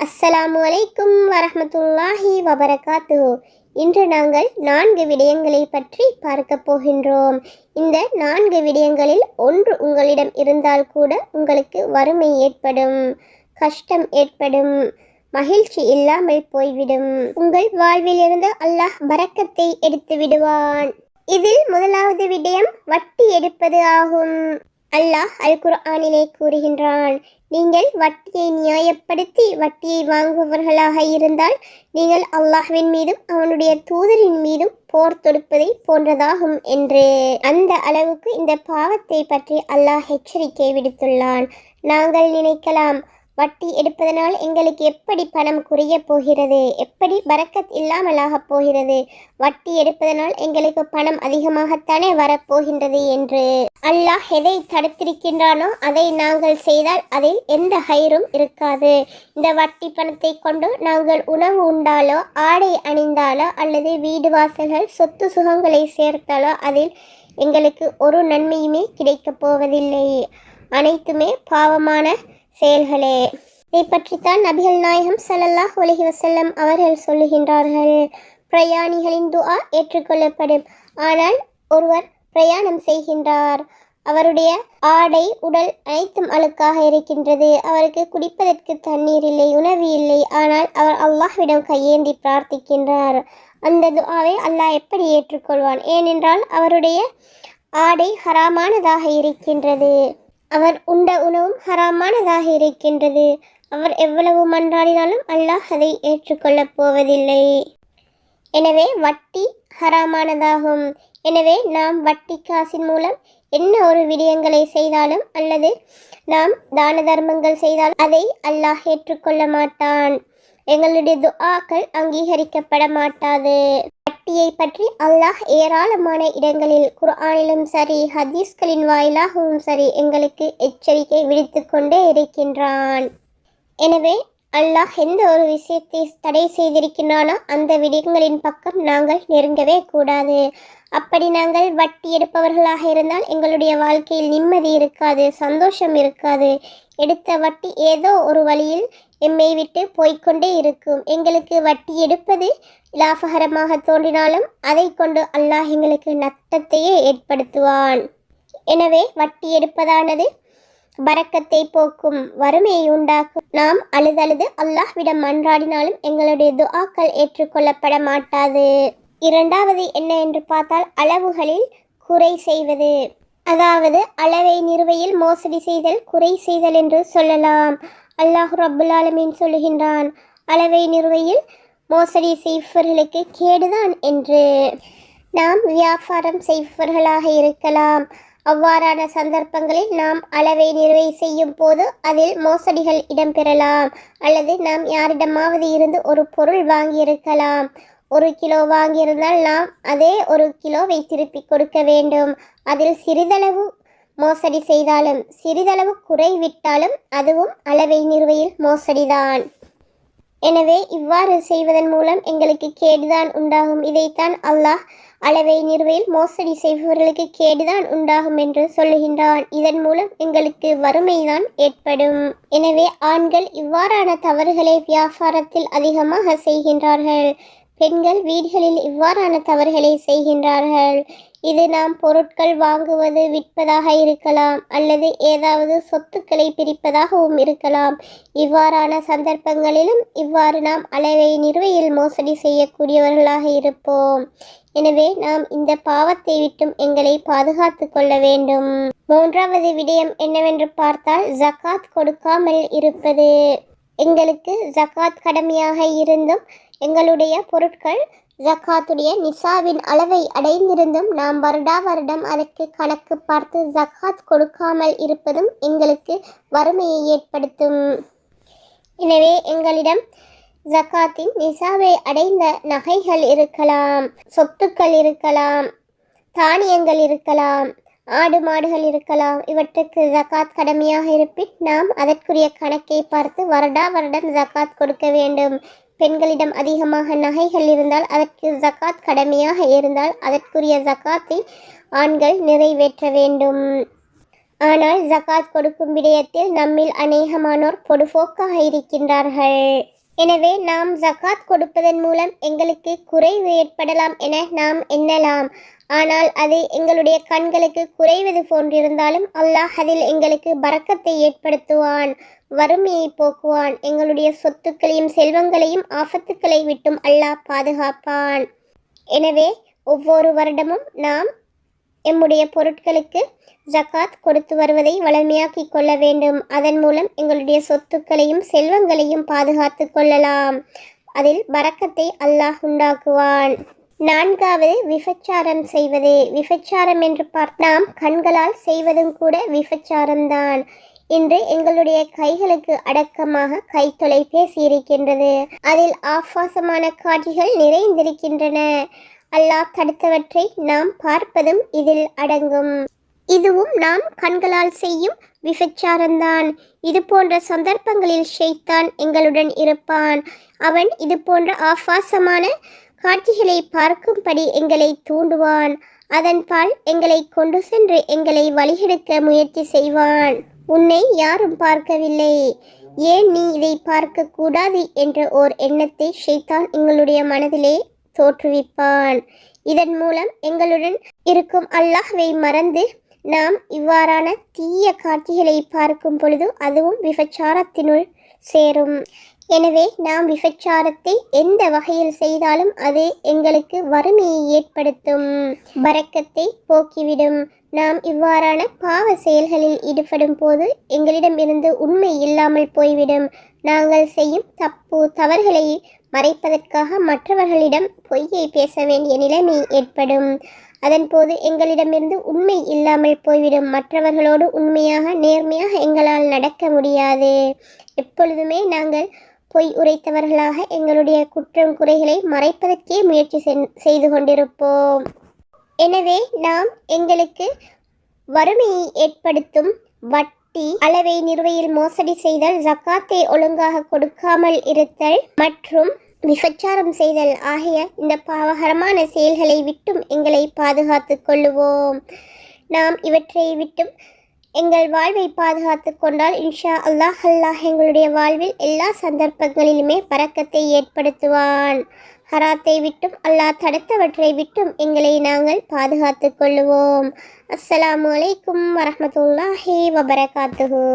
அஸ்ஸலாமு அலைக்கும் வரமத்துல்லாஹி வபரகாத்து இன்று நாங்கள் நான்கு விடயங்களை பற்றி பார்க்க போகின்றோம். இந்த நான்கு விடயங்களில் ஒன்று உங்களிடம் இருந்தால் கூட உங்களுக்கு வறுமை ஏற்படும் கஷ்டம் ஏற்படும் மகிழ்ச்சி இல்லாமல் போய்விடும். உங்கள் வாழ்வில் இருந்து அல்லாஹ் பறக்கத்தை எடுத்து விடுவான் இதில் முதலாவது விடயம் வட்டி எடுப்பது ஆகும். அல்லாஹ் அல் குர்ஆனிலே கூறுகின்றான் நீங்கள் வட்டியை நியாயப்படுத்தி வட்டியை வாங்குபவர்களாக இருந்தால் நீங்கள் அல்லாஹ்வின் மீதும் அவனுடைய தூதரின் மீதும் போர் தொடுப்பதை போன்றதாகும் என்று. அந்த அளவுக்கு இந்த பாவத்தை பற்றி அல்லாஹ் எச்சரிக்கை விடுத்துள்ளான். நாங்கள் நினைக்கலாம் வட்டி எடுப்பதனால் எங்களுக்கு எப்படி பணம் குறைய போகிறது? எப்படி பறக்கத் இல்லாமலாக போகிறது? வட்டி எடுப்பதனால் எங்களுக்கு பணம் அதிகமாகத்தானே வரப்போகின்றது என்று அல்லாஹ் எதை தடுத்திருக்கின்றானோ அதை நாங்கள் செய்தால் அதில் எந்த ஹைரும் இருக்காது. இந்த வட்டி பணத்தை கொண்டு நாங்கள் உணவு உண்டாலோ ஆடை அணிந்தாலோ அல்லது வீடு வாசல்கள் சொத்து சுகங்களை சேர்த்தாலோ அதில் எங்களுக்கு ஒரு நன்மையுமே கிடைக்கப் போவதில்லை. அனைத்துமே பாவமான செயல்களே. இதை பற்றித்தான் நபிகள் நாயகம் சல்லல்லாஹ் உலகி வசல்லம் அவர்கள் சொல்லுகின்றார்கள். பிரயாணிகளின் துஆ ஏற்றுக்கொள்ளப்படும். ஆனால் ஒருவர் பிரயாணம் செய்கின்றார். அவருடைய ஆடை உடல் அனைத்தும் அழுக்காக இருக்கின்றது. அவருக்கு குடிப்பதற்கு தண்ணீர் இல்லை உணவு இல்லை. ஆனால் அவர் அல்லாஹ்விடம் கையேந்தி பிரார்த்திக்கின்றார். அந்த துஆவை அல்லாஹ் எப்படி ஏற்றுக்கொள்வான்? ஏனென்றால் அவருடைய ஆடை ஹராமானதாக இருக்கின்றது. அவர் உண்ட உணவும் ஹராமானதாக இருக்கின்றது. அவர் எவ்வளவு மன்றாடினாலும் அல்லாஹ் அதை ஏற்றுக்கொள்ளப் போவதில்லை. எனவே வட்டி ஹராமானதாகும். எனவே நாம் வட்டி காசின் மூலம் என்ன ஒரு விடயங்களை செய்தாலும் அல்லது நாம் தான தர்மங்கள் செய்தாலும் அதை அல்லாஹ் ஏற்றுக்கொள்ள மாட்டான். எங்களுடைய துஆக்கள் அங்கீகரிக்கப்பட மாட்டாது. சக்தியை பற்றி அல்லாஹ் ஏராளமான இடங்களில் குர்ஆனிலும் சரி ஹதீஸ்களின் வாயிலாகவும் சரி எங்களுக்கு எச்சரிக்கை விடுத்து கொண்டே இருக்கின்றான். எனவே அல்லாஹ் எந்த ஒரு விஷயத்தை தடை செய்திருக்கின்றானோ அந்த விடயங்களின் பக்கம் நாங்கள் நெருங்கவே கூடாது. அப்படி நாங்கள் வட்டி எடுப்பவர்களாக இருந்தால் எங்களுடைய வாழ்க்கையில் நிம்மதி இருக்காது சந்தோஷம் இருக்காது. எடுத்த வட்டி ஏதோ ஒரு வழியில் எம்மை விட்டு போய்க்கொண்டே இருக்கும். எங்களுக்கு வட்டி எடுப்பது லாபகரமாக தோன்றினாலும் அதை கொண்டு அல்லாஹ் எங்களுக்கு நட்டத்தையே ஏற்படுத்துவான். எனவே வட்டி எடுப்பதானது? பறக்கத்தை போக்கும் வறுமையை உண்டாக்கும். நாம் அழுதழுது அல்லாஹ்விடம் மன்றாடினாலும் எங்களுடைய துஆக்கள் ஏற்றுக்கொள்ளப்பட மாட்டாது. இரண்டாவது என்ன என்று பார்த்தால் அளவுகளில் குறை செய்வது. அதாவது அளவை நிறுவையில் மோசடி செய்தல் குறை செய்தல் என்று சொல்லலாம். அல்லாஹ் ரப்புல் ஆலமீன் சொல்லுகின்றான் அளவை நிறுவையில் மோசடி செய்பவர்களுக்கு கேடுதான் என்று நாம் வியாபாரம் செய்பவர்களாக இருக்கலாம். அவ்வாறான சந்தர்ப்பங்களில் நாம் அளவை நிறுவை செய்யும் போது அதில் மோசடிகள் இடம்பெறலாம். அல்லது நாம் யாரிடமாவது இருந்து ஒரு பொருள் வாங்கியிருக்கலாம். ஒரு கிலோ வாங்கியிருந்தால் நாம் அதே ஒரு கிலோவை திருப்பி கொடுக்க வேண்டும். அதில் சிறிதளவு மோசடி செய்தாலும் சிறிதளவு குறைவிட்டாலும் அதுவும் அளவை நிறுவையில் மோசடிதான். எனவே இவ்வாறு செய்வதன் மூலம் எங்களுக்கு கேடுதான் உண்டாகும். இதைத்தான் அல்லாஹ் அளவை நிறுவையில் மோசடி செய்பவர்களுக்கு கேடுதான் உண்டாகும் என்று சொல்லுகின்றான். இதன் மூலம் எங்களுக்கு வறுமைதான் ஏற்படும். எனவே ஆண்கள் இவ்வாறான தவறுகளை வியாபாரத்தில் அதிகமாக செய்கின்றார்கள். பெண்கள் வீடுகளில் இவ்வாறான தவறுகளை செய்கின்றார்கள். இது நாம் பொருட்கள் வாங்குவது விற்பதாக இருக்கலாம் அல்லது ஏதாவது சொத்துக்களை பிரிப்பதாகவும் இருக்கலாம். இவ்வாறான சந்தர்ப்பங்களிலும் இவ்வாறு நாம் அளவை நிறுவையில் மோசடி செய்யக்கூடியவர்களாக இருப்போம். எனவே நாம் இந்த பாவத்தை விட்டும் எங்களை பாதுகாத்து கொள்ள வேண்டும். மூன்றாவது விடயம் என்னவென்று பார்த்தால் ஜகாத் கொடுக்காமல் இருப்பது. எங்களுக்கு ஜகாத் கடமையாக இருந்தும் எங்களுடைய பொருட்கள் ஜக்காத்துடைய நிசாவின் அளவை அடைந்திருந்தும் நாம் வருடா வருடம் அதற்கு கணக்கு பார்த்து ஜக்காத் கொடுக்காமல் இருப்பதும் எங்களுக்கு வறுமையை ஏற்படுத்தும். எனவே எங்களிடம் ஜக்காத்தின் நிசாவை அடைந்த நகைகள் இருக்கலாம் சொத்துக்கள் இருக்கலாம் தானியங்கள் இருக்கலாம் ஆடு மாடுகள் இருக்கலாம். இவற்றுக்கு ஜக்காத் கடமையாக இருப்பின் நாம் அதற்குரிய கணக்கை பார்த்து வருடா வருடம் ஜக்காத் கொடுக்க வேண்டும். பெண்களிடம் அதிகமாக நகைகள் இருந்தால் அதற்கு ஜக்காத் கடமையாக இருந்தால் அதற்குரிய ஜக்காத்தை ஆண்கள் நிறைவேற்ற வேண்டும். ஆனால் ஜகாத் கொடுக்கும் விடயத்தில் நம்மில் அநேகமானோர் பொடுபோக்காக இருக்கின்றார்கள். எனவே நாம் ஜகாத் கொடுப்பதன் மூலம் எங்களுக்கு குறைவு ஏற்படலாம் என நாம் எண்ணலாம். ஆனால் அது எங்களுடைய கண்களுக்கு குறைவது போன்றிருந்தாலும் அல்லாஹ் அதில் எங்களுக்கு பறக்கத்தை ஏற்படுத்துவான் வறுமையை போக்குவான். எங்களுடைய சொத்துக்களையும் செல்வங்களையும் ஆபத்துக்களை விட்டும் அல்லாஹ் பாதுகாப்பான். எனவே ஒவ்வொரு வருடமும் நாம் எம்முடைய பொருட்களுக்கு ஜகாத் கொடுத்து வருவதை வளமையாக்கி கொள்ள வேண்டும். அதன் மூலம் எங்களுடைய சொத்துக்களையும் செல்வங்களையும் பாதுகாத்து கொள்ளலாம். அதில் பறக்கத்தை அல்லாஹ் உண்டாக்குவான். நான்காவது விபச்சாரம் செய்வது. விபச்சாரம் என்று பார்த்து நாம் கண்களால் செய்வதும் கூட விபச்சாரம்தான். இன்று எங்களுடைய கைகளுக்கு அடக்கமாக கை தொலைபேசி இருக்கின்றது. அதில் ஆபாசமான காட்சிகள் நிறைந்திருக்கின்றன. அல்லாஹ் தடுத்தவற்றை நாம் பார்ப்பதும் இதில் அடங்கும். இதுவும் நாம் கண்களால் செய்யும் விபச்சாரம்தான். இது போன்ற சந்தர்ப்பங்களில் ஷெய்தான் எங்களுடன் இருப்பான். அவன் இது போன்ற ஆபாசமான காட்சிகளை பார்க்கும்படி எங்களை தூண்டுவான். அதன்பால் எங்களை கொண்டு சென்று எங்களை வழிகெடுக்க முயற்சி செய்வான். உன்னை யாரும் பார்க்கவில்லை. ஏன் நீ இதை பார்க்க கூடாது என்ற ஓர் எண்ணத்தை ஷைத்தான் எங்களுடைய மனதிலே தோற்றுவிப்பான். இதன் மூலம் எங்களுடன் இருக்கும் அல்லாஹ்வை மறந்து நாம் இவ்வாறான தீய காட்சிகளை பார்க்கும் பொழுது அதுவும் விபச்சாரத்தினுள் சேரும். எனவே நாம் விபச்சாரத்தை எந்த வகையில் செய்தாலும் அது எங்களுக்கு வறுமையை ஏற்படுத்தும். பறக்கத்தை போக்கிவிடும். நாம் இவ்வாறான பாவ செயல்களில் ஈடுபடும் போது எங்களிடமிருந்து உண்மை இல்லாமல் போய்விடும். நாங்கள் செய்யும் தப்பு தவறுகளை மறைப்பதற்காக மற்றவர்களிடம் பொய்யை பேச வேண்டிய நிலைமை ஏற்படும். அதன்போது எங்களிடமிருந்து உண்மை இல்லாமல் போய்விடும். மற்றவர்களோடு உண்மையாக நேர்மையாக எங்களால் நடக்க முடியாது. எப்பொழுதுமே நாங்கள் பொய் உரைத்தவர்களாக எங்களுடைய குற்றம் குறைகளை மறைப்பதற்கே முயற்சி செய்து கொண்டிருப்போம். எனவே நாம் எங்களுக்கு வறுமையை ஏற்படுத்தும் வட்டி அளவை நிறுவையில் மோசடி செய்தல் ஜக்காத்தை ஒழுங்காக கொடுக்காமல் இருத்தல் மற்றும் விபச்சாரம் செய்தல் ஆகிய இந்த பாவகரமான செயல்களை விட்டும் எங்களை பாதுகாத்து கொள்ளுவோம். நாம் இவற்றை விட்டும் எங்கள் வாழ்வை பாதுகாத்து கொண்டால் இன்ஷா அல்லாஹ் அல்லாஹ் எங்களுடைய வாழ்வில் எல்லா சந்தர்ப்பங்களிலுமே பறக்கத்தை ஏற்படுத்துவான். ஹராத்தை விட்டும் அல்லாஹ் தடுத்தவற்றை விட்டும் எங்களை நாங்கள் பாதுகாத்து கொள்ளுவோம். அஸ்ஸலாமு அலைக்கும் வரமத்துல்லாஹி வபரகாத்துஹூ.